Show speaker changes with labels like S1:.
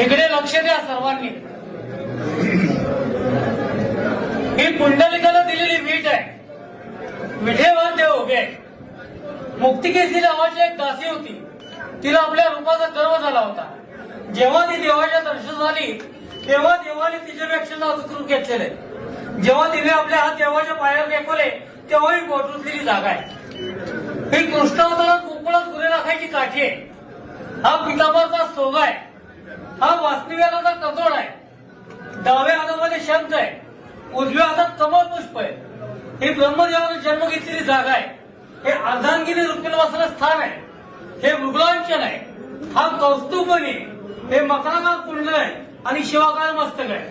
S1: इकडे लक्ष द्या सर्वांनी. ही पुंडलिकाला दिलेली वीट आहे. विठेवर देव उभे मुक्तिकेसी नावाची एक दासी होती. तिला आपल्या रूपाचा गर्व झाला होता. जेव्हा ती देवाच्या दर्शन झाली तेव्हा देवाने तिच्यापेक्षा नाजूक रूप घेतलेले जेव्हा तिने आपले हात देवाच्या पायावर टेकवले तेव्हा ही पोटरुतलेली जागा आहे. ही कृष्णावतारात गोकुळात गुरे राखायची काठी आहे. हा पितांबरचा सोगा आहे. हा वास्तव्याचा कतोड आहे. डाव्या हातामध्ये शंख आहे. उजव्या हातात कमल पुष्प आहे. ही ब्रह्मदेवाने जन्म घेतलेली जागा आहे. हे अर्धांगिनी रुक्मिणवासाचं स्थान आहे. हे मृगलांचन आहे. हा कौस्तुभणी हे मकराकाल कुंडल आहे. आणि शिवाकाल मस्तक आहे.